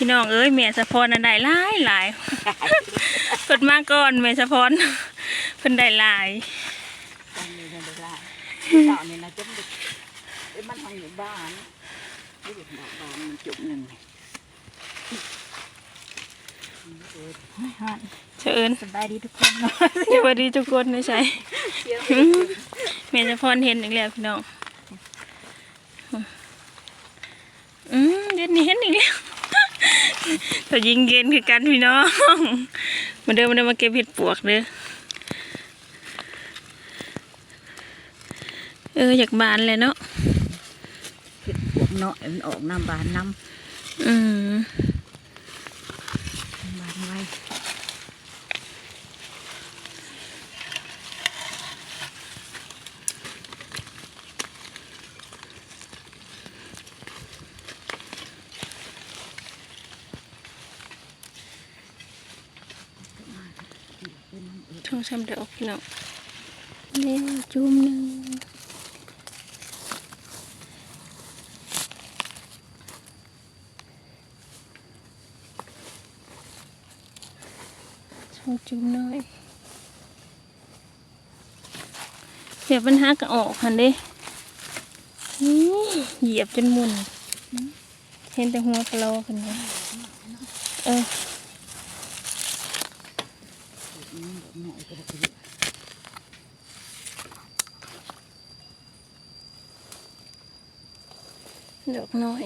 พี่น้องเอ้ยแม่สะพรอันใดหลายหลายเพิ่นมาก่อนแม่สะพรเพิ่นได้หลายตอนนี้เนี่ยเวลาตอนนี้นะจะมันเอ้ยมันทางอยู่บ้านไม่อยู่ดอกบานมันจุกหนึ่งไม่ฮอนเชิญสบายดีทุกคนเนาะสวัสดีทุกคนนะใช่แม่สะพรเห็นอีกแล้วพี่น้องอืมเดี๋ยวนี้เห็นอีก แล้วแต่ยิงเย็นคือกันพี่น้องมาเดินมาเดินมาเก็บเห็ดปวกเด้อเอออยากบานเลยเนาะเห็ดปวกเนาะมันออกน้ำบานน้อืมำบานไว้ ช่องช้ำเดี๋ยวอกพี่น้องเร็วจุ่มหนึ่งช่องจุ่มหน่อยเดี๋ยวปัญหาก็ออกหันเด้เหยียบจนมุน เห็นแต่หัวกะโหลกขึ้นเลยเออ ดอกน้อย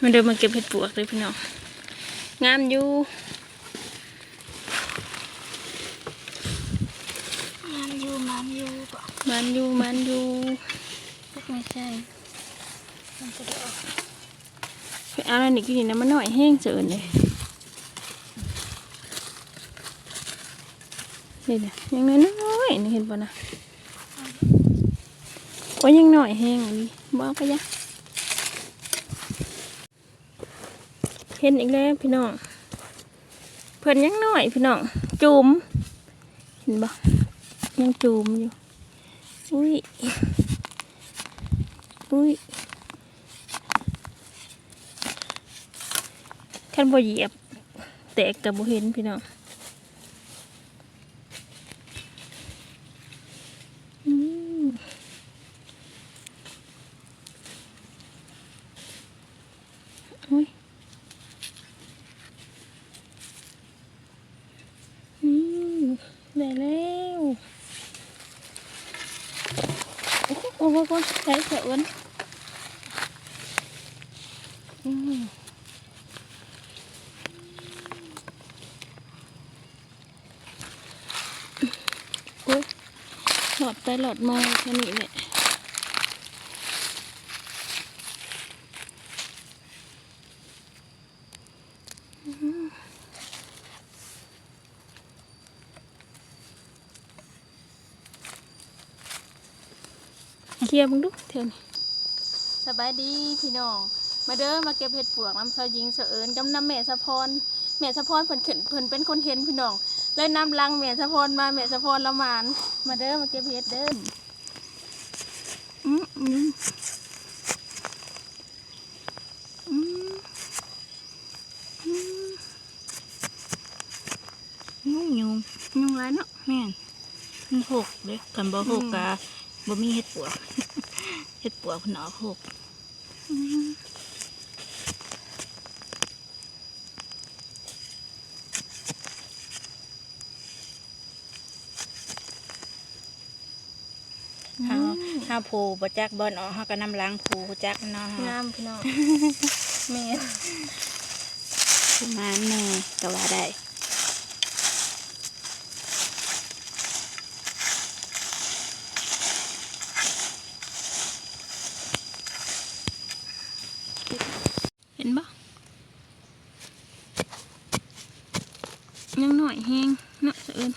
มาเดินมาเก็บเห็ดปวกเลยพี่น้องงามอยู่ มันอยู่มันอยู่ปะ มันอยู่มันอยู่ไม่ใช่มันจะได้ออกไปเอาอะไรนี่กินนะมันหน่อยแห้งเจินเลยนี่นี่ยยังน้อยน้อยๆนี่เห็นปะนะโอ้ยยังหน่อยแห้งอะดิบอกไปยะเห็นอีกแล้วพี่น้องเพิ่นยังหน่อยพี่น้องจูมเห็นปะยังจูมอยู่ อุ้ย อุ้ยคันบ่เหยียบ แตกกับบ่เห็นพี่น้องอืมโอ้ยอืมได้แล้ว โอ้โหลอ้โหลอ้โหได้เถอะอ้วนอืม โอ้ยหลอดไปหลอดมา แค่นี้เนี่ยเคลียร์มึงดูเท่านี้สบายดีพี่น้อง มาเด้อมาเก็บเห็ดปวกน้ำชาวยิงเสะเอิญกับน้ำแม่สะพรแม่สะพรเพิ่นขึ้นเพิ่นเป็นคนเห็นพี่น้องเลยนำลังแม่สะพรมาแม่สะพรละหมานมาเด้อมาเก็บเห็ดเด้ออืมอืมอืมอืมยุ่งยุงยุงไรเนาะแม่นมันหกเด้กันบ่หกกะ บ่มีเห็ดปวกเห็ดปวกมันออกหกอืมเฮาเฮาผูบ่จักบ่อนออกเฮาก็นำล้างผูจักเนาะงามพี่น้องแม่ประมาณนี้ก็ว่าได้ เห็นปะ ยังหน่อยแห้งเนาะเสะเอิญ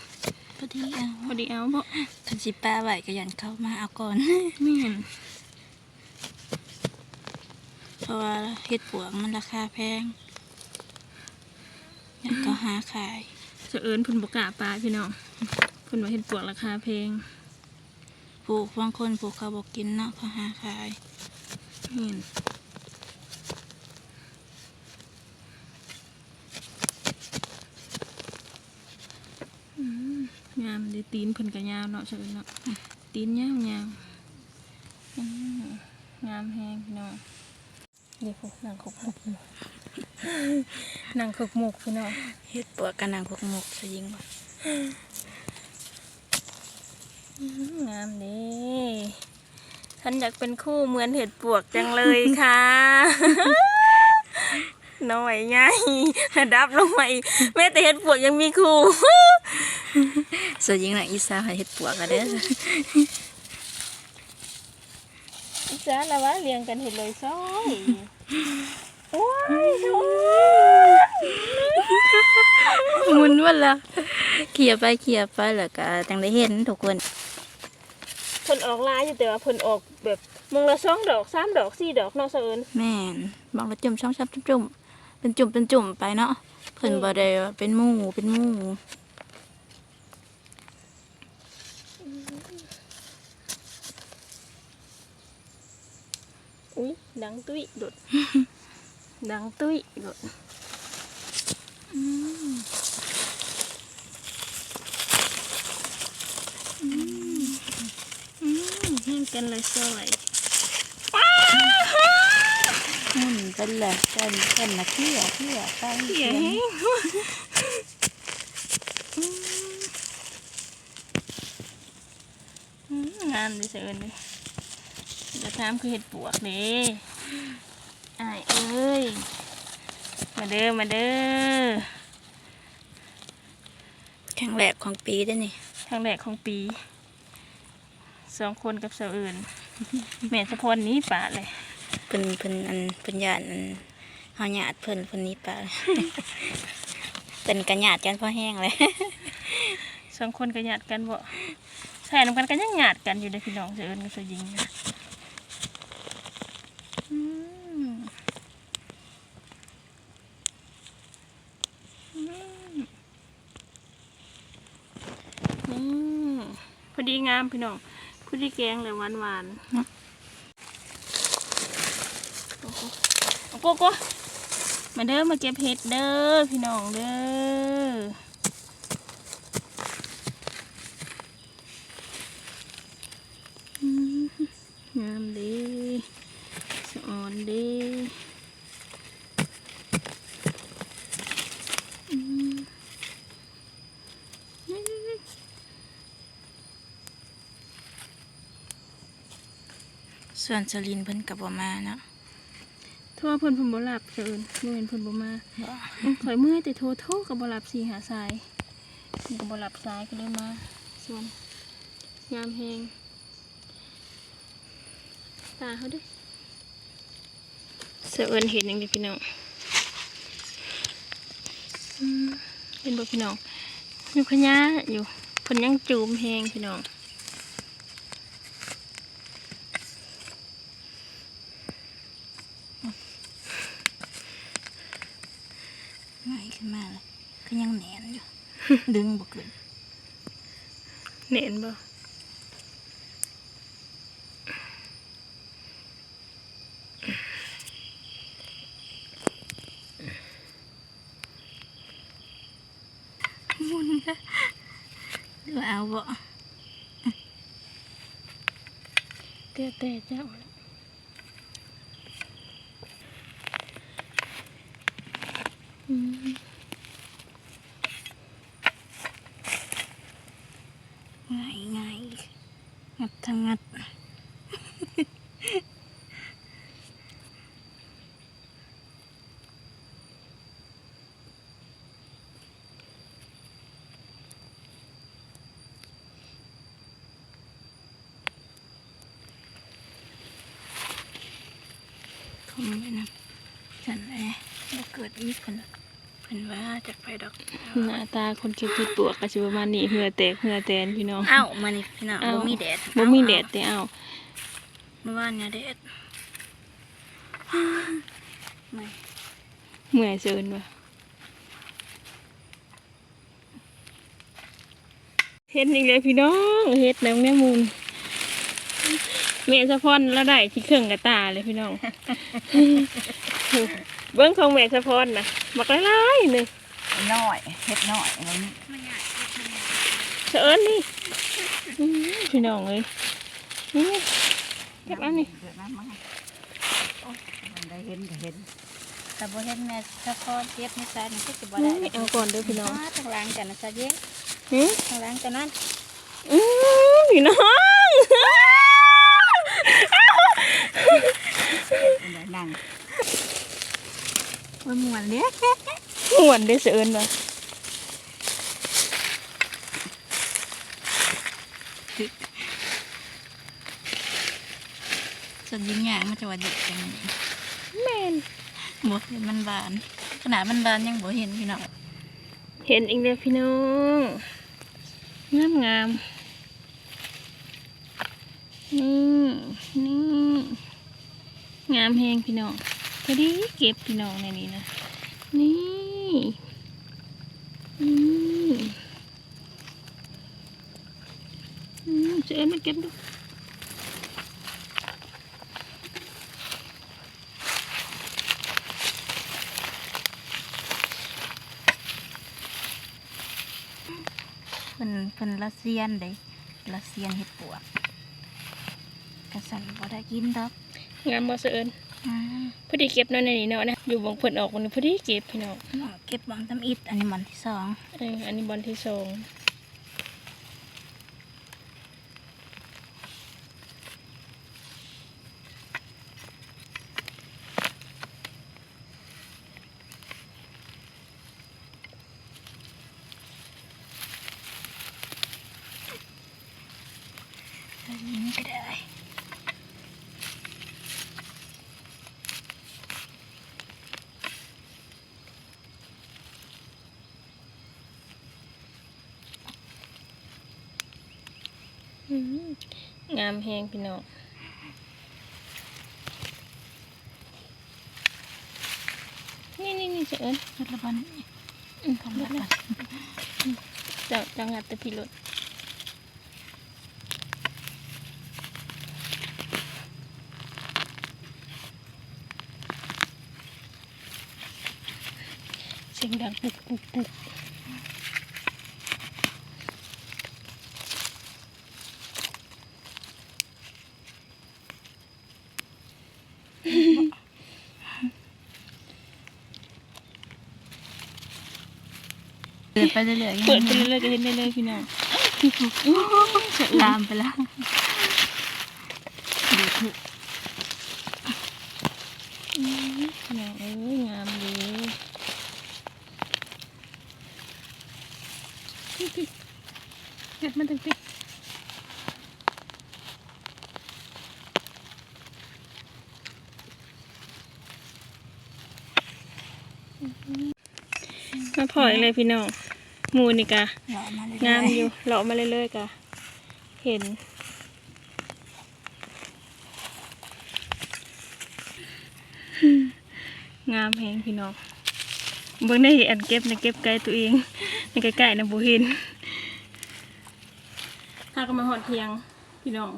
พอดีเอาพอดีเอาบ่คันสิป้าไว้ก็ยันเข้ามาเอาก่อนแม่นเพราะว่าเห็ดปวกมันราคาแพงยังก็หาขายเสเอิญเพิ่นบ่กล้าปลาพี่น้องเพิ่นว่าเฮ็ดปวกราคาแพงปลูกบางคนปลูกเขาบอกกินเนาะเขาหาขายเห็น งามเดีตีนเพิ่นก็ยาวเนาะเสเอิญเนาะตีนยาวยาวอืมงามแฮงพี่น้องเดี๋ยวพวกนางขกหมกอยู่นางขกหมกพี่น้องเฮ็ดปวกกันนางพวกหมกสยิงบ่งามเดีฉันอยากเป็นคู่เหมือนเห็ดปวกจังเลยค่ะน้อยไงดับลงมาอีกแม้แต่เห็ดปวกยังมีคู่ สยิงน่ะอีสาวให้เฮ็ดปวกก็เด้อจ้าละวะเรียงกันเห็ดเลยซ้อยโอ้ยโอ้ยหมุนว่าละเขี่ยไปเขี่ยไปแล้วก็จังได้เห็นทุกคนเพิ่นออกลายอยู่แต่ว่าเพิ่นออกแบบมงละสองดอกสามดอกสี่ดอกเนาะเสอิญแม่นบางละจุ่มช่องชับจุ่มๆเป็นจุ่มเป็นจุ่มไปเนาะเพิ่นบ่ได้ว่าเป็นหมู่เป็นหมู่ อุ้ยดังตุ้ยโดด ดังตุ้ยโดดอืมแห้งกันเลยซอยหมุนเป็นแหละเป็นเป็นน่ะเขี่ยเขี่ยไปเหี้ยแห้งอืมงามดิเสิร์น เลยจะทำคือเห็ดปวกเด้อายเอ้ย มาเด้อ มาเด้อครั้งแรกของปีเด้อนี่ทางแรกของปี สองคนกับเสาอื่น แม่สะพรหนี้ป่าเลยเพิ่นเพิ่นอันเพิ่นญาติอันเฮาญาติเพิ่นเพิ่นหนี้ไปเป็นกันญาติกันพอแห้งเลย สองคนก็หยาดกันบ่ใส่น้ำกันกันยังหยาดกันอยู่เด้อพี่น้องเสาอื่นกับเสายิงนะอืมอืม อืมพอดีงามพี่น้องพอดีแกงเลยหวานหวานนะโอ้โหโอ้โหโอ้มาเด้อมาเก็บเห็ดเด้อพี่น้องเด้ออืมงามเดีสะอ่อนเดีอืม ส่วนสลินเพิ่นก็บ่มาเนาะโทรเพิ่นเพิ่นบ่หลับเชิญบ่เห็นเพิ่นบ่มาอืมข่อยเมื่อยแต่โทรโทรก็บ่หลับสิหาสายเพิ่นก็บ่หลับสายก็เลยมาส่วนงามแฮงตาเขาเด้อเสือเอิ้นเห็นอย่างเดียวพี่น้องอืมเป็นบ่พี่น้องมีพญาอยู่เพิ่นยังจูมแฮงพี่น้องง่ายขึ้นมาเลยก็ยังแหนนอยู่ ดึงบ่ขึ้นเห็นบ่มุนนะดูเอาบ่เตี้ยแต่เจ้าละอืม ง่ายง่ายงัดทั้งงัด คงไม่นะฉันแอบบ่เกิดอีกคนเป็นว่าจากไปดอกหน้าตาคนเก็บผิดปวกก็สิประมาณนี้เหือแตกเหือแตนพี่น้องเอ้ามานี่พี่น้องเอ้าบ่มีแดดบ่มีแดดแต่เอาเมื่อวานเนี่ยแดดไม่เมื่อยเซินว่ะเฮ็ดอีกเลยพี่น้องเฮ็ดแล้วแม่มูล แม่สะพอนแล้วได้ที่เครื่องกระตาเลยพี่น้อง เบิ้งของแม่สะพอนนะบักหลายๆหนึ่งน้อยเฮ็ดน้อยมันเสอิญนี่อื้อพี่น้องเลยนี่เก็บอันนี้เดี๋ยวนะมันโอ้ยมันได้เห็นก็เห็นแต่บ่เห็นแม่สะพอนเก็บในซานี่ก็สิบ่นี่ได้เอาก่อนเด้อพี่น้องอ๋อทางหลังกันนะซะเย้หือทางหลังกันนั้นอื้อพี่น้อง มันได้นั่งมันม่วนเด้ม่วนได้อเสอิญว่ะส่วนยิงหยางมันจะว่าดิบจังนี้แม่นบ่เห็นมันบาน ขนาดมันบานยังบ่เห็นพี่น้องเห็นอีกแล้วพี่น้องงามงามๆนี่นี่ งามแหงพี่น้องพอดีเก็บพี่น้องในนี้นะ นี่อืมเสอิญมาเก็บดูเพิ่นเพิ่นละเซียนเด้ละเซียนเฮ็ดปวกกระสันบ่ได้กินดอก งามบ่เสอิญอ่าพอดีเก็บเนาะในนี้เนาะนะอยู่บงเพิ่นออกวันนี้พอดีเก็บพี่น้องน้องเก็บบังทำอิดอันนี้มันที่สองเอออันนี้บอลที่สองอันนี้ก็ได้ อื้อหือ งามแหงพี่น้องนี่นี่นี่เสอิญเฮ็ดละบันอืมทำละบันเจ้าจังงัดแต่พี่รถเสียงดังปุกปุกปุก ปิดไปเรื่อยๆเปิดไปเรื่อยๆก็เห็นได้เลยพี่น้องลามไปแล้วดูถูกอื้อพี่น้องเอ้ยงามเลยพี่พี่งัดมาตั้งพี่มาพออีกเลยพี่น้องห มูนี่กะเหลาะมาเรื่อยงามอยู่เลาะมาเรื่อยๆกะเห็น งามแหงพี่น้องเบิ่งได้อันเก็บในเก็บไกลตัวเองในใกล้ๆนะบ่เห็นถ้าก็มาหอดเทียงพี่น้อง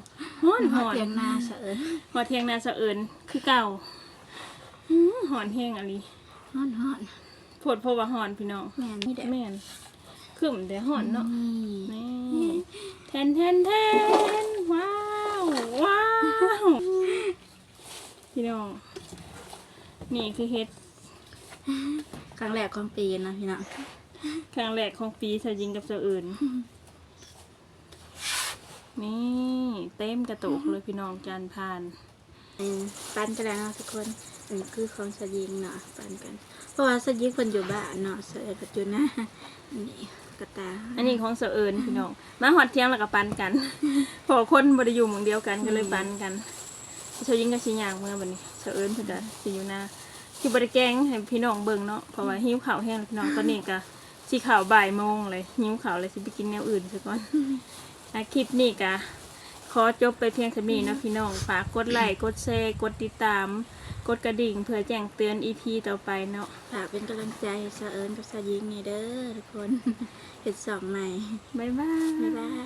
หอนหอนเตียงหน้าเสะเอิญหอดเทียงนาสะเอิญคือเก่าอื้อหอนแห้งอะไรฮ้อนฮ้อนโพดเพราะว่าหอนพี่น้องแม่นนี่เด้อแม่น คือมันได้หอนเนาะนี่นี่แทนแทนแทนว้าวว้าวพี่น้องนี่คือเฮ็ดครั้งแรกของปีนะพี่น้องครั้งแรกของปีสาวยิงกับสาวอื่น นี่เต็มกระตุกเลยพี่น้องจานพานอืมปันกันแล้วเนาะทุกคนอันนี้คือของสยิงเนาะปันกัน เพราะว่าสยิงคนอยู่บ้านเนาะเสยปัจจุบันนะอันนี้กระ ตาอันนี้ของสาวอื่นพี่น้องมาหอดเที่ยงแล้วก็ปันกันเพอคนบริอยู่หมืองเดียวกันก็เลยปันกันสาวยิงกับชิยางเมื่อวันนี้สาวอื่นเพิ่นจะสิอยู่หน้าที่บริแกงให้พี่น้องเบิ่งเนาะเพราะว่าหิวข้าวแห้งแล้วพี่น้องตอนนี้ก็สิข่าวบ่ายโมงเลยหิวข้าวเลยสิไปกินแนวอื่นซะก่อนอาคลิปนี้กะขขอจบไปเพียงเท่านี้เนาะพี่น้องฝากกดไลค์กดแชร์กดติดตาม กดกระดิ่งเพื่อแจ้งเตือน EP ต่อไปเนาะฝากเป็นกำลังใจให้สะเอิญกับสะยิงนี่เด้อทุกคน เห็ดสองใหม่ บ๊ายบาย บ๊ายบาย